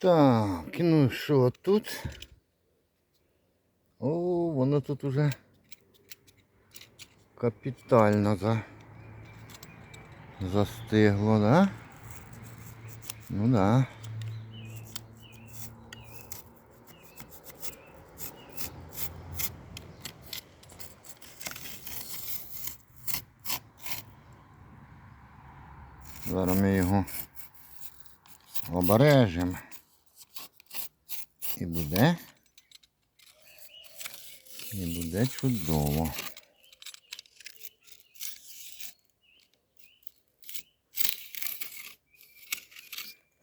Так, ну що тут? О, воно тут уже капітально за... застигло, да? Ну да. Зараз ми його обережемо. І буде. І буде чудово.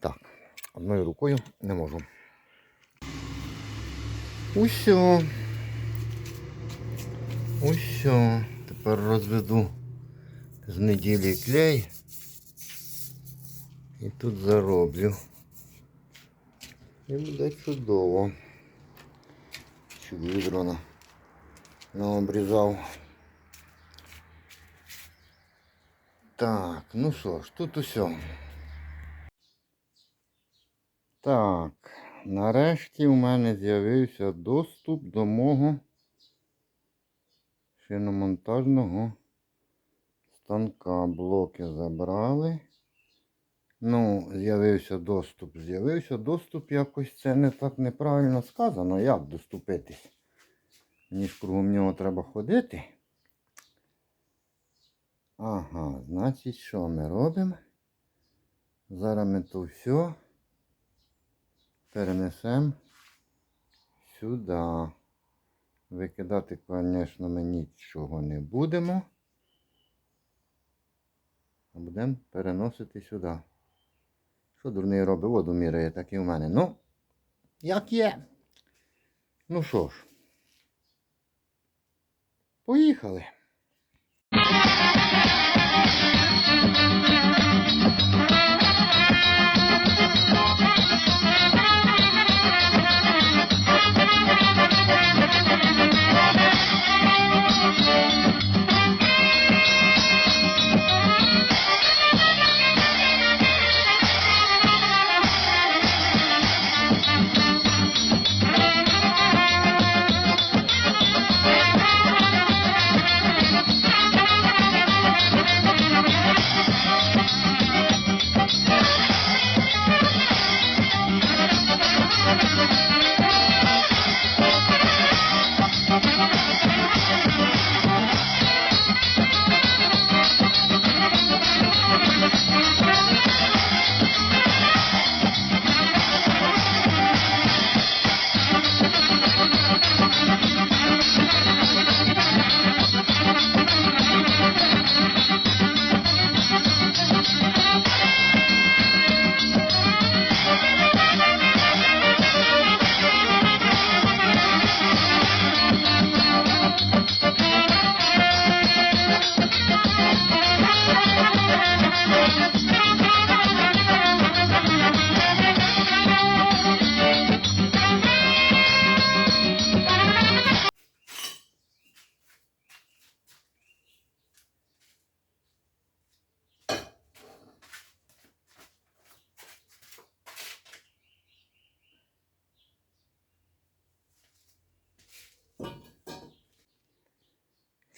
Так, одною рукою не можу. Усьо. Усьо. Тепер розведу з неділі клей. І тут зароблю. І буде чудово. На, наобрізав. Так, ну що ж, тут усе. Так, нарешті у мене з'явився доступ до мого шиномонтажного станка. Блоки забрали. Ну, з'явився доступ. З'явився доступ якось це не так неправильно сказано. Як доступитись? Мені ж кругом нього треба ходити. Ага, значить, що ми робимо? Зараз ми то все перенесемо сюди. Викидати, звісно, ми нічого не будемо. А будемо переносити сюди. Що дурний робить? Воду міряє, так і в мене. Ну, як є. Ну що ж. Поїхали.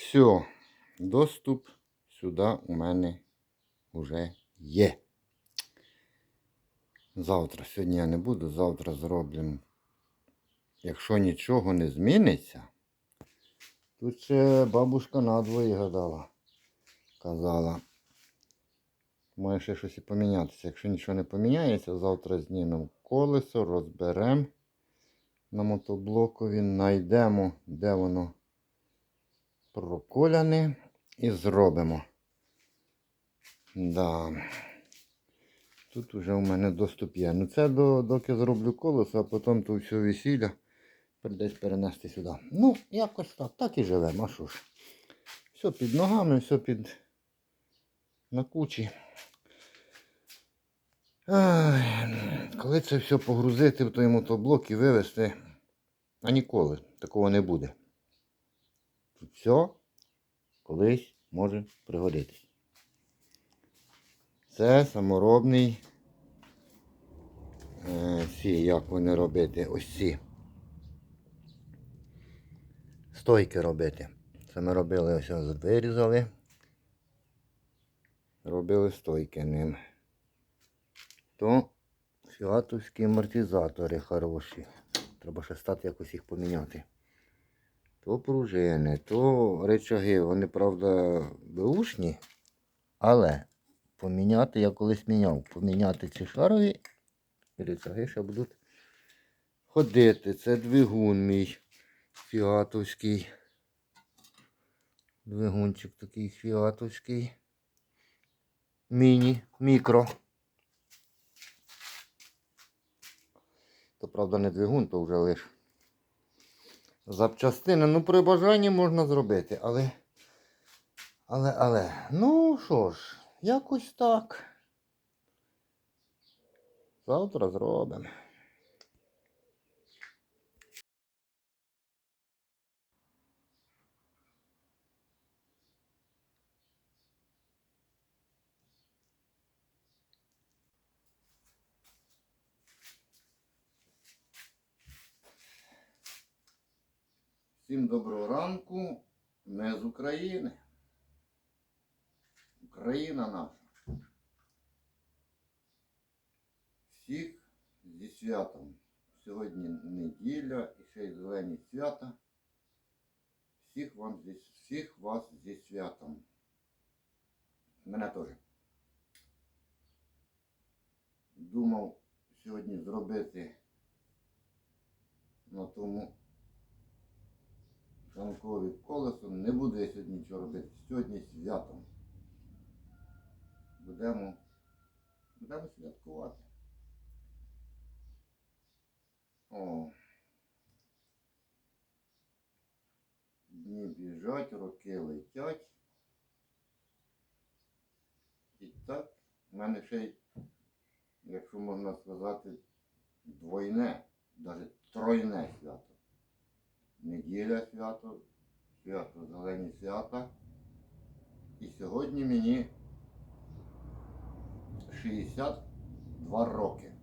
Все, доступ сюди у мене вже є. Завтра, сьогодні я не буду, завтра зроблю. Якщо нічого не зміниться, тут ще бабушка надвоє гадала. Казала. Має ще щось і помінятися. Якщо нічого не поміняється, завтра знімемо колесо, розберемо на мотоблокові, знайдемо, де воно проколяне і зробимо. Да. Тут вже у мене доступ є. Ну це до, доки зроблю колесо, а потім то все весілля прийдеться перенести сюди. Ну, якось так, так і живемо, а що ж. Все під ногами, все під на кучі. Ай, коли це все погрузити в той мотоблок і вивезти, а ніколи такого не буде. Все колись може пригодитись. Це саморобний е, ці, як вони робити, ось ці. Стойки робити. Це ми робили ось вирізали. Робили стойки ним. То фіатовські амортизатори хороші. Треба ще стати якось їх поміняти. То пружини, то речаги. Вони, правда, беушні, але поміняти я колись міняв. Поміняти ці шарові і речаги ще будуть ходити. Це двигун мій фіатовський. Двигунчик такий фіатовський. Міні, мікро. То правда не двигун, то вже лиш запчастини. Ну, при бажанні можна зробити, але. Але, але. Ну що ж, якось так. Завтра зробимо. Всім доброго ранку. Ми з України. Україна наша. Всіх зі святом. Сьогодні неділя і ще й зелені свята. Всіх, вам зі, всіх вас зі святом. Мене теж. Думав сьогодні зробити на тому Ранкові колесо. Не буду я сьогодні нічого робити. Сьогодні свято. Будемо, будемо святкувати. О. Дні біжать, роки летять. І так, в мене ще й, якщо можна сказати, двойне, навіть тройне свято неділя свято, свято зелені свята. І сьогодні мені 62 роки.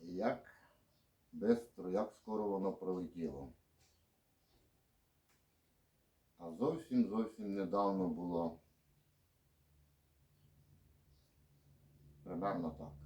Як бистро, як скоро воно пролетіло. А зовсім зовсім недавно було примерно так.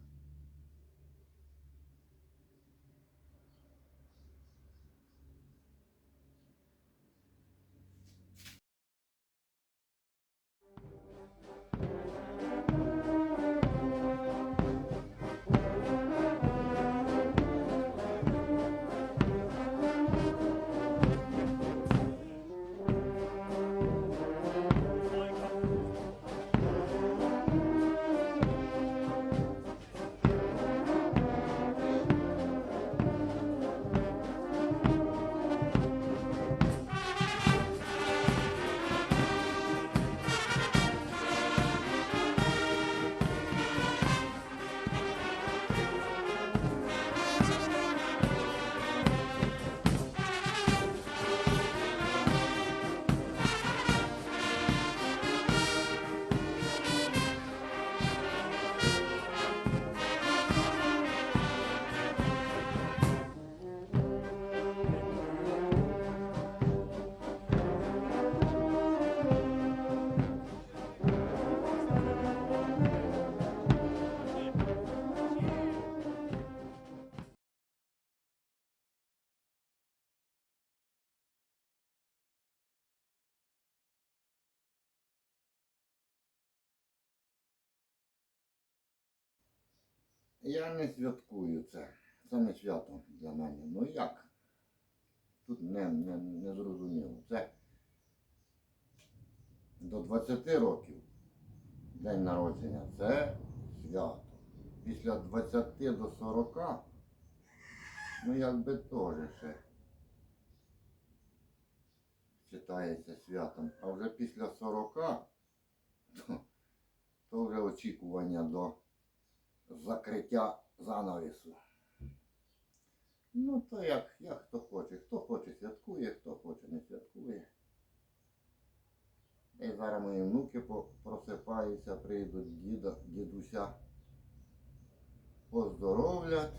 Я не святкую це. Це не свято для мене. Ну як? Тут не, не, не зрозуміло. Це до 20 років день народження це свято. Після 20 до 40, ну якби теж ще вважається святом. А вже після 40 то, то вже очікування до закриття занавісу. Ну, то як, як хто хоче. Хто хоче святкує, хто хоче не святкує. І зараз мої внуки просипаються, прийдуть діда, дідуся, поздоровлять.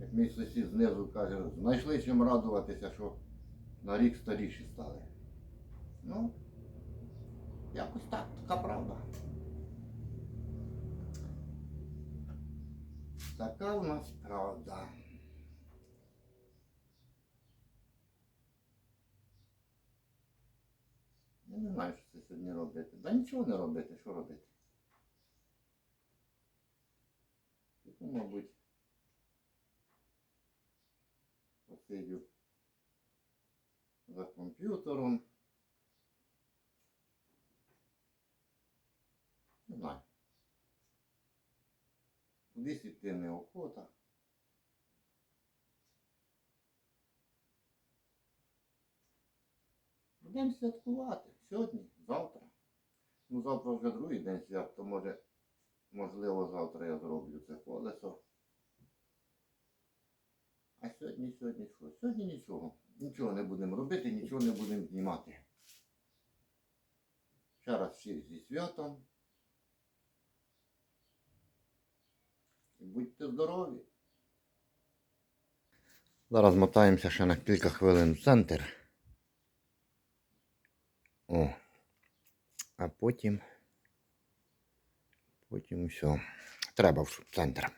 Як мій сусід знизу каже, знайшли чим радуватися, що на рік старіші стали. Ну, якось так, така правда. Така в нас правда. Я не знаю, що це сьогодні робити. Да нічого не робити, що робити. Піду, мабуть, посидю за комп'ютером. Не знаю. Іти неохота. Будемо святкувати сьогодні, завтра. Ну, завтра вже другий день свят, то може, можливо, завтра я зроблю це колесо. А сьогодні, сьогодні що? Сьогодні нічого. Нічого не будемо робити, нічого не будемо знімати. Ще раз всіх зі святом. І будьте здорові. Зараз мотаємося ще на кілька хвилин в центр. О. А потім. Потім все. Треба в центр.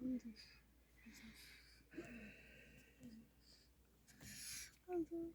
Aldır. Aldır.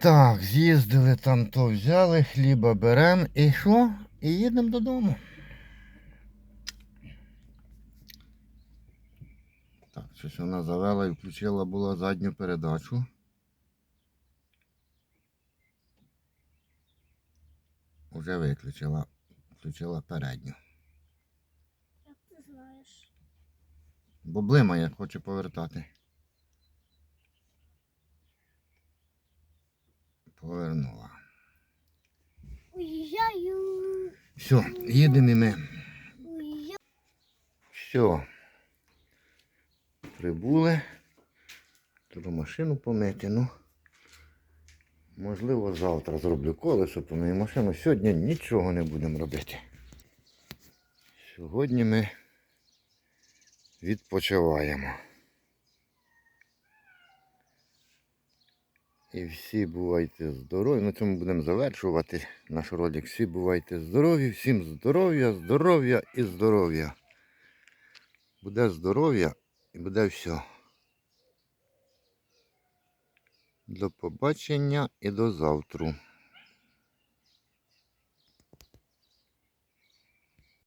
Так, з'їздили там, то взяли, хліба беремо і що? І їдемо додому. Так, щось вона завела і включила була задню передачу. Уже виключила. Включила передню. Як ти знаєш? Бо блимає, хоче повертати. Повернула. Уїжджаю. Все, їдемо і ми. Все. Прибули. Треба машину помити. Ну, можливо, завтра зроблю колесо, помию машину. Сьогодні нічого не будемо робити. Сьогодні ми відпочиваємо. І всі бувайте здорові. На цьому будемо завершувати наш ролик. Всі бувайте здорові, всім здоров'я, здоров'я і здоров'я. Буде здоров'я і буде все. До побачення і до завтра.